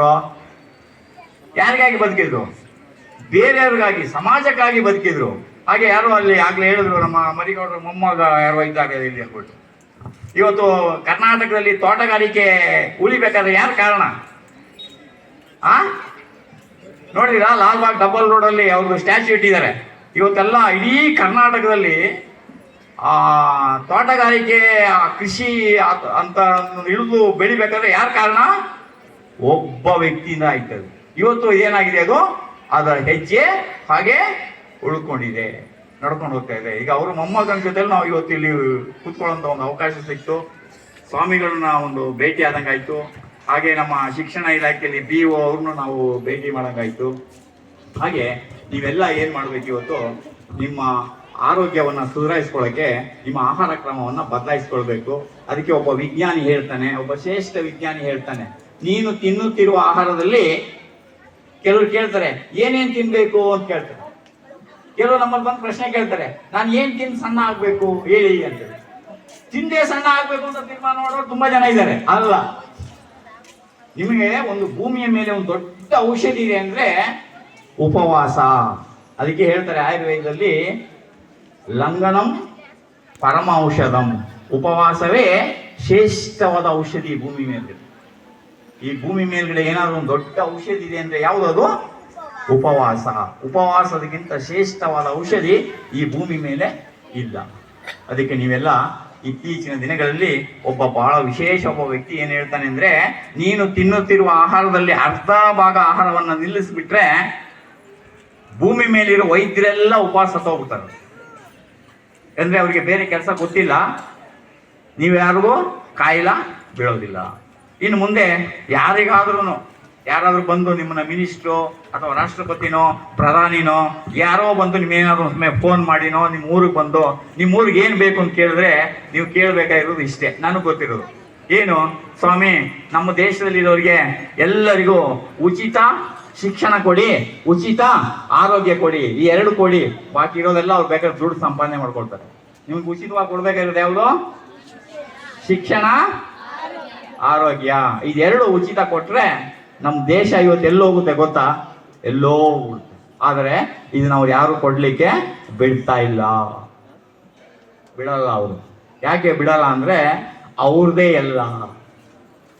ಅವರು ಯಾರಿಗಾಗಿ ಬದುಕಿದ್ರು? ಬೇರೆಯವ್ರಿಗಾಗಿ, ಸಮಾಜಕ್ಕಾಗಿ ಬದುಕಿದ್ರು. ಹಾಗೆ ಯಾರು ಅಲ್ಲಿ ಆಗ್ಲೇ ಹೇಳಿದ್ರು, ನಮ್ಮ ಮರಿಗೌಡರ ಮೊಮ್ಮಗ ಯಾರೋ ಇದ್ದಾಗ ಇಲ್ಲಿ ಅಂದ್ಬಿಟ್ಟು ಇವತ್ತು ಕರ್ನಾಟಕದಲ್ಲಿ ತೋಟಗಾರಿಕೆ ಉಳಿಬೇಕಾದ್ರೆ ಯಾರು ಕಾರಣ? ಆ? ನೋಡಿದಿರಾ? ಲಾಲ್ಬಾಗ್ ಡಬಲ್ ರೋಡಲ್ಲಿ ಅವ್ರದ್ದು ಸ್ಟ್ಯಾಚ್ಯೂ ಇಟ್ಟಿದ್ದಾರೆ. ಇವತ್ತೆಲ್ಲ ಇಡೀ ಕರ್ನಾಟಕದಲ್ಲಿ, ಆ, ತೋಟಗಾರಿಕೆ ಕೃಷಿ ಅಂತ ಇಳಿದು ಬೆಳಿಬೇಕಾದ್ರೆ ಯಾರು ಕಾರಣ? ಒಬ್ಬ ವ್ಯಕ್ತಿಯಿಂದ ಆಯ್ತದೆ. ಇವತ್ತು ಏನಾಗಿದೆ ಅದು? ಅದರ ಹೆಜ್ಜೆ ಹಾಗೆ ಉಳ್ಕೊಂಡಿದೆ. ನಡ್ಕೊಂಡು ಹೋಗ್ತಾ ಇದೆ. ಈಗ ಅವರು ಮೊಮ್ಮಗನ ಜೊತೆಲಿ ನಾವು ಇವತ್ತು ಇಲ್ಲಿ ಕೂತ್ಕೊಳ್ಳೋಂಥ ಒಂದು ಅವಕಾಶ ಸಿಕ್ತು. ಸ್ವಾಮಿಗಳನ್ನ ಒಂದು ಭೇಟಿ ಆದಂಗಾಯ್ತು. ಹಾಗೆ ನಮ್ಮ ಶಿಕ್ಷಣ ಇಲಾಖೆಯಲ್ಲಿ ಬಿ ಒ ಅವ್ರನ್ನು ನಾವು ಭೇಟಿ ಮಾಡಂಗಾಯ್ತು. ಹಾಗೆ ನೀವೆಲ್ಲ ಏನು ಮಾಡ್ಬೇಕು ಇವತ್ತು? ನಿಮ್ಮ ಆರೋಗ್ಯವನ್ನ ಸುಧಾರಿಸ್ಕೊಳ್ಳೋಕ್ಕೆ ನಿಮ್ಮ ಆಹಾರ ಕ್ರಮವನ್ನ ಬದಲಾಯಿಸ್ಕೊಳ್ಬೇಕು. ಅದಕ್ಕೆ ಒಬ್ಬ ವಿಜ್ಞಾನಿ ಹೇಳ್ತಾನೆ, ಒಬ್ಬ ಶ್ರೇಷ್ಠ ವಿಜ್ಞಾನಿ ಹೇಳ್ತಾನೆ. ನೀನು ತಿನ್ನುತ್ತಿರುವ ಆಹಾರದಲ್ಲಿ ಕೆಲವರು ಕೇಳ್ತಾರೆ, ಏನೇನ್ ತಿನ್ಬೇಕು ಅಂತ ಕೇಳ್ತಾರೆ. ಕೆಲವರು ನಮ್ಮಲ್ಲಿ ಬಂದು ಪ್ರಶ್ನೆ ಕೇಳ್ತಾರೆ, ನಾನು ಏನು ತಿಂದು ಸಣ್ಣ ಆಗ್ಬೇಕು, ಹೇಳಿ ಅಂತ ತಿಂದೇ ಸಣ್ಣ ಆಗ್ಬೇಕು ಅಂತ ತೀರ್ಮಾನ ಮಾಡೋರು ತುಂಬಾ ಜನ ಇದ್ದಾರೆ. ಅಲ್ಲ, ನಿಮಗೆ ಒಂದು ಭೂಮಿಯ ಮೇಲೆ ಒಂದು ದೊಡ್ಡ ಔಷಧಿ ಇದೆ ಅಂದ್ರೆ ಉಪವಾಸ. ಅದಕ್ಕೆ ಹೇಳ್ತಾರೆ ಆಯುರ್ವೇದದಲ್ಲಿ ಲಂಘನಂ ಪರಮ ಔಷಧಂ ಉಪವಾಸವೇ ಶ್ರೇಷ್ಠವಾದ ಔಷಧಿ ಭೂಮಿ ಮೇಲೆ ಈ ಭೂಮಿ ಮೇಲ್ಗಡೆ ಏನಾದ್ರು ಒಂದು ದೊಡ್ಡ ಔಷಧಿ ಇದೆ ಅಂದ್ರೆ ಯಾವುದದು ಉಪವಾಸ. ಉಪವಾಸದಕ್ಕಿಂತ ಶ್ರೇಷ್ಠವಾದ ಔಷಧಿ ಈ ಭೂಮಿ ಮೇಲೆ ಇಲ್ಲ. ಅದಕ್ಕೆ ನೀವೆಲ್ಲ ಇತ್ತೀಚಿನ ದಿನಗಳಲ್ಲಿ ಒಬ್ಬ ಬಹಳ ವಿಶೇಷ ಒಬ್ಬ ವ್ಯಕ್ತಿ ಏನು ಹೇಳ್ತಾನೆ ಅಂದ್ರೆ, ನೀನು ತಿನ್ನುತ್ತಿರುವ ಆಹಾರದಲ್ಲಿ ಅರ್ಧ ಭಾಗ ಆಹಾರವನ್ನು ನಿಲ್ಲಿಸ್ಬಿಟ್ರೆ ಭೂಮಿ ಮೇಲಿರೋ ವೈದ್ಯರೆಲ್ಲ ಉಪವಾಸ ತಗೋಗ್ತಾರೆ ಅಂದ್ರೆ ಅವರಿಗೆ ಬೇರೆ ಕೆಲಸ ಗೊತ್ತಿಲ್ಲ. ನೀವು ಯಾರಿಗೂ ಕಾಯಿಲ ಬೀಳೋದಿಲ್ಲ. ಇನ್ನು ಮುಂದೆ ಯಾರಿಗಾದ್ರೂ ಯಾರಾದರೂ ಬಂದು ನಿಮ್ಮನ್ನ ಮಿನಿಸ್ಟ್ರು ಅಥವಾ ರಾಷ್ಟ್ರಪತಿನೋ, ಪ್ರಧಾನಿನೋ, ಯಾರೋ ಬಂದು ನಿಮ್ಗೇನಾದ್ರು ಫೋನ್ ಮಾಡಿನೋ, ನಿಮ್ಮ ಊರಿಗೆ ಬಂದು, ನಿಮ್ಮ ಊರಿಗೆ ಏನು ಬೇಕು ಅಂತ ಕೇಳಿದ್ರೆ ನೀವು ಕೇಳಬೇಕಾಗಿರೋದು ಇಷ್ಟೇ, ನನಗೆ ಗೊತ್ತಿರೋದು. ಏನು? ಸ್ವಾಮಿ, ನಮ್ಮ ದೇಶದಲ್ಲಿರೋರಿಗೆ ಎಲ್ಲರಿಗೂ ಉಚಿತ ಶಿಕ್ಷಣ ಕೊಡಿ, ಉಚಿತ ಆರೋಗ್ಯ ಕೊಡಿ, ಈ ಎರಡು ಕೊಡಿ. ಬಾಕಿ ಇರೋದೆಲ್ಲ ಅವ್ರು ಬೇಕಾದ್ರೆ ದುಡ್ಡು ಸಂಪಾದನೆ ಮಾಡ್ಕೊಳ್ತಾರೆ. ನಿಮ್ಗೆ ಉಚಿತವಾಗಿ ಕೊಡ್ಬೇಕಾಗಿರೋದು ಯಾವುದು? ಶಿಕ್ಷಣ. ಆರೋಗ್ಯ. ಇದೆರಡು ಉಚಿತ ಕೊಟ್ರೆ ನಮ್ಮ ದೇಶ ಇವತ್ತು ಎಲ್ಲೋಗುತ್ತೆ ಗೊತ್ತಾ? ಎಲ್ಲೋ ಆದರೆ ಇದು ನಾವು ಯಾರು ಕೊಡ್ಲಿಕ್ಕೆ ಬಿಡ್ತಾ ಇಲ್ಲ. ಬಿಡಲ್ಲ ಅವರು. ಯಾಕೆ ಬಿಡಲ್ಲ ಅಂದ್ರೆ ಅವ್ರದೇ ಎಲ್ಲ.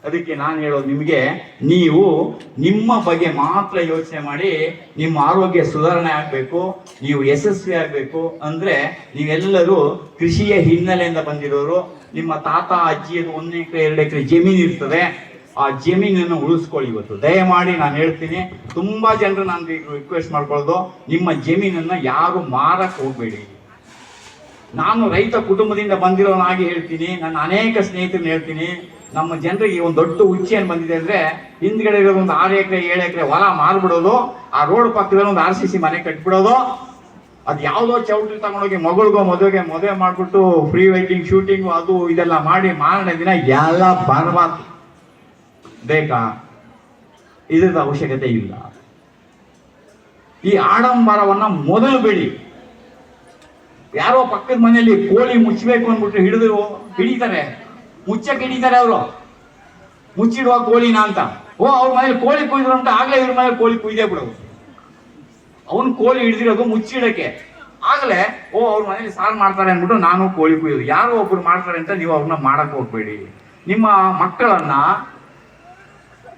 ಅದಕ್ಕೆ ನಾನು ಹೇಳೋದು ನಿಮಗೆ, ನೀವು ನಿಮ್ಮ ಬಗ್ಗೆ ಮಾತ್ರ ಯೋಚನೆ ಮಾಡಿ, ನಿಮ್ಮ ಆರೋಗ್ಯ ಸುಧಾರಣೆ ಆಗಬೇಕು, ನೀವು ಯಶಸ್ವಿ ಆಗಬೇಕು ಅಂದರೆ ನೀವೆಲ್ಲರೂ ಕೃಷಿಯ ಹಿನ್ನೆಲೆಯಿಂದ ಬಂದಿರೋರು. ನಿಮ್ಮ ತಾತ ಅಜ್ಜಿಯದು ಒಂದು ಎಕರೆ, ಎರಡು ಎಕರೆ ಜಮೀನು ಇರ್ತದೆ. ಆ ಜಮೀನನ್ನು ಉಳಿಸ್ಕೊಳ್ಳಿ ಇವತ್ತು. ದಯಮಾಡಿ ನಾನು ಹೇಳ್ತೀನಿ, ತುಂಬ ಜನರು ನಾನು ರಿಕ್ವೆಸ್ಟ್ ಮಾಡ್ಕೊಳ್ಳೋದು ನಿಮ್ಮ ಜಮೀನನ್ನು ಯಾರು ಮಾರಕ್ಕೆ ಹೋಗ್ಬೇಡಿ. ನಾನು ರೈತ ಕುಟುಂಬದಿಂದ ಬಂದಿರೋನಾಗಿ ಹೇಳ್ತೀನಿ, ನನ್ನ ಅನೇಕ ಸ್ನೇಹಿತರನ್ನ ಹೇಳ್ತೀನಿ. ನಮ್ಮ ಜನರಿಗೆ ಒಂದು ದೊಡ್ಡ ಹುಚ್ಚಿ ಏನು ಬಂದಿದೆ ಅಂದ್ರೆ ಹಿಂದ್ಗಡೆ ಇರೋ ಒಂದು ಆರು ಎಕರೆ, ಏಳು ಎಕರೆ ಹೊಲ ಮಾರ್ಬಿಡೋದು, ಆ ರೋಡ್ ಪಕ್ಕದಲ್ಲಿ ಒಂದು ಆರ್ ಸಿ ಸಿ ಮನೆ ಕಟ್ಬಿಡೋದು. ಅದು ಯಾವುದೋ ಚೌಟ್ರಿ ತಗೊಂಡೋಗಿ ಮಗಳಿಗೋ, ಮದುವೆಗೆ ಮದುವೆ ಮಾಡ್ಬಿಟ್ಟು ಫ್ರೀ ವೈಟಿಂಗ್ ಶೂಟಿಂಗ್ ಅದು ಇದೆಲ್ಲ ಮಾಡಿ ಮಾರನೇ ದಿನ ಎಲ್ಲ ಬರಬಾರ್ದು ಬೇಕಾ? ಇದ್ರದ ಅವಶ್ಯಕತೆ ಇಲ್ಲ. ಈ ಆಡಂಬರವನ್ನ ಮೊದಲು ಬೆಳಿ ಯಾರೋ ಪಕ್ಕದ ಮನೆಯಲ್ಲಿ ಕೋಳಿ ಮುಚ್ಚಬೇಕು ಅಂದ್ಬಿಟ್ಟು ಹಿಡಿದು ಹಿಡಿತಾರೆ. ಮುಚ್ಚಕ್ಕೆ ಹಿಡಿತಾರೆ ಅವರು. ಮುಚ್ಚಿಡುವ ಕೋಳಿನ ಅಂತ. ಓ, ಅವ್ರ ಮನೇಲಿ ಕೋಳಿ ಕುಯ್ದ್ರು ಅಂತ ಆಗ್ಲೇ ಇವ್ರ ಮನೇಲಿ ಕೋಳಿ ಕುಯ್ದೇ ಬಿಡೋದು ಅವನು ಕೋಳಿ ಹಿಡಿದಿರೋದು ಮುಚ್ಚಿಡಕ್ಕೆ. ಆಗ್ಲೇ, ಓ, ಅವ್ರ ಮನೇಲಿ ಸಾಲ್ ಮಾಡ್ತಾರೆ ಅಂದ್ಬಿಟ್ಟು ನಾನು ಕೋಳಿ ಕುಯ್ಯೋದು. ಯಾರೋ ಒಬ್ರು ಮಾಡ್ತಾರೆ ಅಂತ ನೀವು ಅವ್ರನ್ನ ಮಾಡಕ್ ಹೋಗ್ಬೇಡಿ. ನಿಮ್ಮ ಮಕ್ಕಳನ್ನ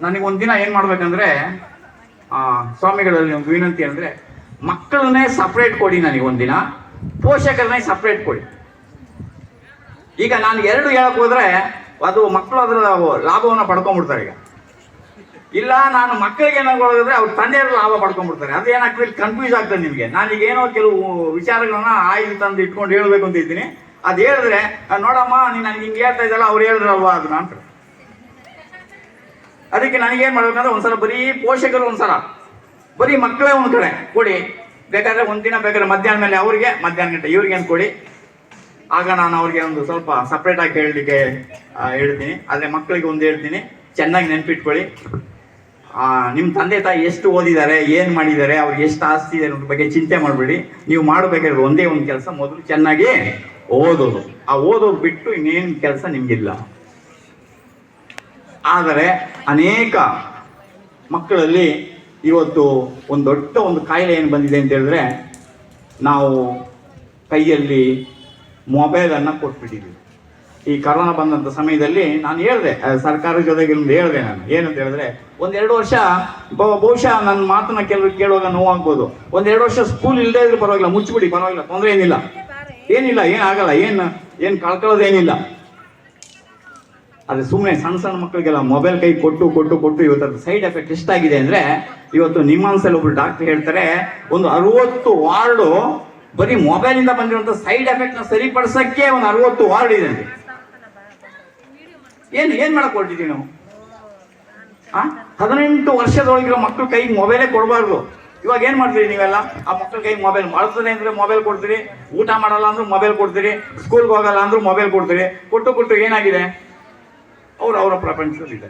ನನಗೊಂದಿನ ಏನ್ ಮಾಡ್ಬೇಕಂದ್ರೆ ಸ್ವಾಮಿಗಳಲ್ಲಿ ವಿನಂತಿ ಅಂದ್ರೆ ಮಕ್ಕಳನ್ನೇ ಸಪ್ರೇಟ್ ಕೊಡಿ ನನಗೆ ಒಂದಿನ ಪೋಷಕರನ್ನೇ ಸಪ್ರೇಟ್ ಕೊಡಿ. ಈಗ ನಾನು ಎರಡು ಹೇಳಕ್ ಹೋದ್ರೆ ಅದು ಮಕ್ಕಳು ಅದರ ಲಾಭವನ್ನು ಪಡ್ಕೊಂಡ್ಬಿಡ್ತಾರೆ ಈಗ. ಇಲ್ಲ, ನಾನು ಮಕ್ಕಳಿಗೆ ಏನಾಗೋದ್ರೆ ಅವ್ರ ತಂದೆಯವರು ಲಾಭ ಪಡ್ಕೊಂಡ್ಬಿಡ್ತಾರೆ. ಅದು ಏನಾಗ್ತದೆ? ಕನ್ಫ್ಯೂಸ್ ಆಗ್ತದೆ ನಿಮಗೆ. ನಾನೀಗ ಏನೋ ಕೆಲವು ವಿಚಾರಗಳನ್ನ ಆಯ್ದು ತಂದು ಇಟ್ಕೊಂಡು ಹೇಳಬೇಕು ಅಂತ ಇದ್ದೀನಿ. ಅದು ಹೇಳಿದ್ರೆ ನೋಡಮ್ಮ, ನೀನು ನನಗೆ ಹಿಂಗೆ ಹೇಳ್ತಾ ಇದ್ದಲ್ಲ ಅವ್ರು ಹೇಳಿದ್ರಲ್ವಾ ಅದನ್ನ ಅಂತ. ಅದಕ್ಕೆ ನನಗೇನು ಮಾಡ್ಬೇಕಂದ್ರೆ ಒಂದ್ಸಲ ಬರೀ ಪೋಷಕರು ಒಂದ್ಸಲ. ಬರೀ ಮಕ್ಕಳೇ ಒಂದು ಕಡೆ ಕೊಡಿ. ಬೇಕಾದ್ರೆ ಒಂದಿನ ಬೇಕಾದ್ರೆ ಮಧ್ಯಾಹ್ನ ಮೇಲೆ ಅವ್ರಿಗೆ, ಮಧ್ಯಾಹ್ನ ಗಂಟೆ ಇವ್ರಿಗೆ ಅಂತ ಕೊಡಿ? ಆಗ ನಾನು ಅವ್ರಿಗೆ ಒಂದು ಸ್ವಲ್ಪ ಸಪ್ರೇಟ್ ಆಗಿ ಹೇಳಲಿಕ್ಕೆ ಹೇಳ್ತೀನಿ. ಆದರೆ ಮಕ್ಕಳಿಗೆ ಒಂದು ಹೇಳ್ತೀನಿ. ಚೆನ್ನಾಗಿ ನೆನ್ಪಿಟ್ಕೊಳ್ಳಿ. ನಿಮ್ಮ ತಂದೆ ತಾಯಿ ಎಷ್ಟು ಓದಿದ್ದಾರೆ, ಏನು ಮಾಡಿದ್ದಾರೆ, ಅವ್ರಿಗೆ ಎಷ್ಟು ಆಸ್ತಿ ಇದೆ ಅನ್ನೋದ್ರ ಬಗ್ಗೆ ಚಿಂತೆ ಮಾಡಬೇಡಿ. ನೀವು ಮಾಡಬೇಕಾದ್ರೆ ಒಂದೇ ಒಂದು ಕೆಲಸ, ಮೊದಲು ಚೆನ್ನಾಗಿ ಓದೋದು. ಆ ಓದೋದು ಬಿಟ್ಟು ಇನ್ನೇನು ಕೆಲಸ ನಿಮಗಿಲ್ಲ. ಆದರೆ ಅನೇಕ ಮಕ್ಕಳಲ್ಲಿ ಇವತ್ತು ಒಂದು ದೊಡ್ಡ ಒಂದು ಕಾಯಿಲೆ ಏನು ಬಂದಿದೆ ಅಂತ ಹೇಳಿದ್ರೆ, ನಾವು ಕೈಯಲ್ಲಿ ಮೊಬೈಲನ್ನು ಕೊಟ್ಬಿಟ್ಟಿದ್ದೀವಿ ಈ ಕರೋನಾ ಬಂದಂಥ ಸಮಯದಲ್ಲಿ ನಾನು ಹೇಳಿದೆ ಸರ್ಕಾರದ ಜೊತೆಗೆ ಒಂದು ಹೇಳಿದೆ ನಾನು. ಏನಂತ ಹೇಳಿದ್ರೆ, ಒಂದೆರಡು ವರ್ಷ ಬಹು- ಬಹುಶಃ ನನ್ನ ಮಾತನ್ನ ಕೆಲವರು ಕೇಳುವಾಗ ನೋವಾಗ್ಬೋದು. ಒಂದೆರಡು ವರ್ಷ ಸ್ಕೂಲ್ ಇಲ್ಲದೆ ಇದ್ರೆ ಪರವಾಗಿಲ್ಲ, ಮುಚ್ಚಿಬಿಡಿ, ಪರವಾಗಿಲ್ಲ, ತೊಂದರೆ ಏನಿಲ್ಲ. ಏನಿಲ್ಲ ಏನಾಗಲ್ಲ ಏನು ಏನು ಕಳ್ಕೊಳ್ಳೋದೇನಿಲ್ಲ ಆದರೆ ಸುಮ್ಮನೆ ಸಣ್ಣ ಸಣ್ಣ ಮಕ್ಕಳಿಗೆಲ್ಲ ಮೊಬೈಲ್ ಕೈ ಕೊಟ್ಟು ಕೊಟ್ಟು ಕೊಟ್ಟು ಇವತ್ತು ಸೈಡ್ ಎಫೆಕ್ಟ್ ಎಷ್ಟಾಗಿದೆ ಅಂದರೆ ಇವತ್ತು ನಿಮ್ಮಾನ್ಸಲ್ಲಿ ಒಬ್ರು ಡಾಕ್ಟರ್ ಹೇಳ್ತಾರೆ, ಒಂದು ಅರವತ್ತು ವಾರ್ಡು ಬರೀ ಮೊಬೈಲಿಂದ ಬಂದಿರುವಂಥ ಸೈಡ್ ಎಫೆಕ್ಟ್ನ ಸರಿಪಡಿಸೋಕ್ಕೆ ಒಂದು ಅರುವತ್ತು ವಾರ್ಡ್ ಇದೆ ಏನು ಏನು ಮಾಡಕ್ ನಾವು? ಹದಿನೆಂಟು ವರ್ಷದೊಳಗಿರೋ ಮಕ್ಕಳು ಕೈಗೆ ಮೊಬೈಲೇ ಕೊಡಬಾರ್ದು. ಇವಾಗ ಏನು ಮಾಡ್ತೀರಿ ನೀವೆಲ್ಲ? ಆ ಮಕ್ಕಳ ಕೈಗೆ ಮೊಬೈಲ್ ಮಾಡ್ತದೆ ಅಂದ್ರೆ ಮೊಬೈಲ್ ಕೊಡ್ತೀರಿ, ಊಟ ಮಾಡಲ್ಲ ಅಂದ್ರೂ ಮೊಬೈಲ್ ಕೊಡ್ತೀರಿ ಸ್ಕೂಲ್ಗೆ ಹೋಗಲ್ಲ ಅಂದ್ರೂ ಮೊಬೈಲ್ ಕೊಡ್ತೀರಿ. ಕೊಟ್ಟು ಕೊಟ್ಟು ಏನಾಗಿದೆ? ಅವ್ರು ಅವರ ಪ್ರಪಂಚದಲ್ಲಿದೆ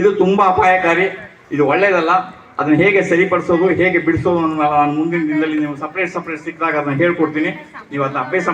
ಇದು ತುಂಬಾ ಅಪಾಯಕಾರಿ, ಇದು ಒಳ್ಳೆಯದಲ್ಲ ಅದನ್ನ ಹೇಗೆ ಸರಿಪಡಿಸೋದು, ಹೇಗೆ ಬಿಡಿಸೋದು ಮುಂದಿನ ದಿನದಲ್ಲಿ ನೀವು ಸಪ್ರೇಟ್ ಸಪ್ರೇಟ್ ಸಿಕ್ಕಿದಾಗ ಅದನ್ನ ಹೇಳ್ಕೊಡ್ತೀನಿ. ನೀವು ಅದನ್ನ ಅಭ್ಯಾಸ